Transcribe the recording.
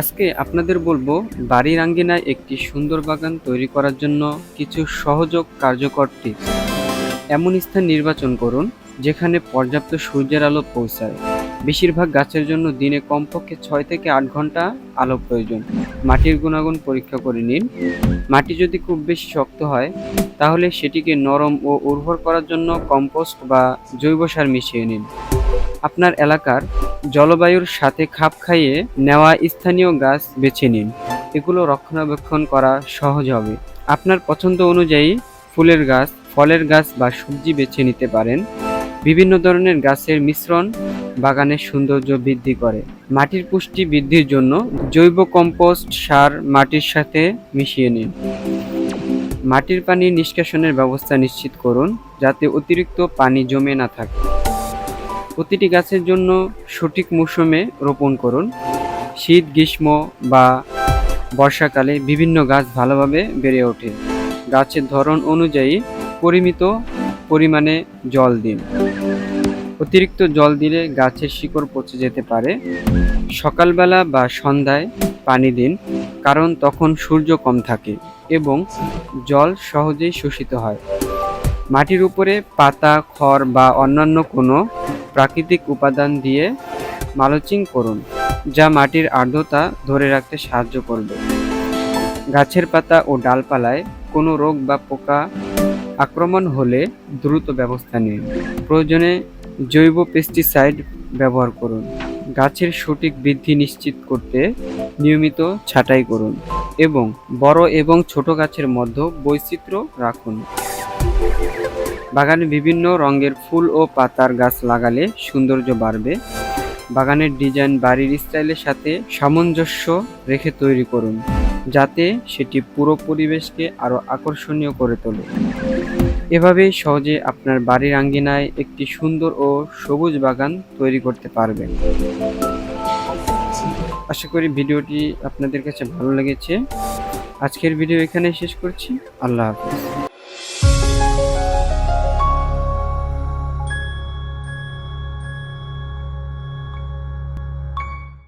আজকে আপনাদের বলব বাড়ির আঙ্গিনায় একটি সুন্দর বাগান তৈরি করার জন্য কিছু সহযোগ কার্যকর টিপস। এমন স্থান নির্বাচন করুন, যেখানে পর্যাপ্ত সূর্যের আলো পৌঁছায়। বেশিরভাগ গাছের জন্য দিনে কমপক্ষে ছয় থেকে আট ঘণ্টা আলো প্রয়োজন। মাটির গুণাগুণ পরীক্ষা করে নিন। মাটি যদি খুব বেশি শক্ত হয়, তাহলে সেটিকে নরম ও উর্বর করার জন্য কম্পোস্ট বা জৈব সার মিশিয়ে নিন। আপনার এলাকার জলবায়ুর সাথে খাপ খাইয়ে নেওয়া স্থানীয় গাছ বেছে নিন। এগুলো রক্ষণাবেক্ষণ করা সহজ হবে। আপনার পছন্দ অনুযায়ী ফুলের গাছ, ফলের গাছ বা সবজি বেছে নিতে পারেন। বিভিন্ন ধরনের গাছের মিশ্রণ বাগানের সৌন্দর্য বৃদ্ধি করে। মাটির পুষ্টি বৃদ্ধির জন্য জৈব কম্পোস্ট সার মাটির সাথে মিশিয়ে নিন। মাটির পানি নিষ্কাশনের ব্যবস্থা নিশ্চিত করুন, যাতে অতিরিক্ত পানি জমে না থাকে। প্রতিটি গাছের জন্য সঠিক মৌসুমে রোপণ করুন। শীত, গ্রীষ্ম বা বর্ষাকালে বিভিন্ন গাছ ভালোভাবে বেড়ে ওঠে। গাছের ধরন অনুযায়ী পরিমিত পরিমাণে জল দিন। অতিরিক্ত জল দিলে গাছের শিকড় পচে যেতে পারে। সকালবেলা বা সন্ধ্যায় পানি দিন, কারণ তখন সূর্য কম থাকে এবং জল সহজেই শোষিত হয়। মাটির উপরে পাতা, খড় বা অন্যান্য কোনো প্রাকৃতিক উপাদান দিয়ে মালচিং করুন, যা মাটির আর্দ্রতা ধরে রাখতে সাহায্য করবে। গাছের পাতা ও ডালপালায় কোনো রোগ বা পোকা আক্রমণ হলে দ্রুত ব্যবস্থা নিন। প্রয়োজনে জৈব পেস্টিসাইড ব্যবহার করুন। গাছের সঠিক বৃদ্ধি নিশ্চিত করতে নিয়মিত ছাঁটাই করুন। এবং বড় এবং ছোট গাছের মধ্যে বৈচিত্র্য রাখুন। বাগানে বিভিন্ন রঙের ফুল ও পাতার গাছ লাগালে সৌন্দর্য বাড়বে। বাগানের ডিজাইন বাড়ির স্টাইলের সাথে সামঞ্জস্য রেখে তৈরি করুন, যাতে সেটি পুরো পরিবেশকে আরও আকর্ষণীয় করে তোলে। এভাবেই সহজে আপনার বাড়ির আঙ্গিনায় একটি সুন্দর ও সবুজ বাগান তৈরি করতে পারবেন। আশা করি ভিডিওটি আপনাদের কাছে ভালো লেগেছে। আজকের ভিডিও এখানে শেষ করছি। আল্লাহ হাফিজ।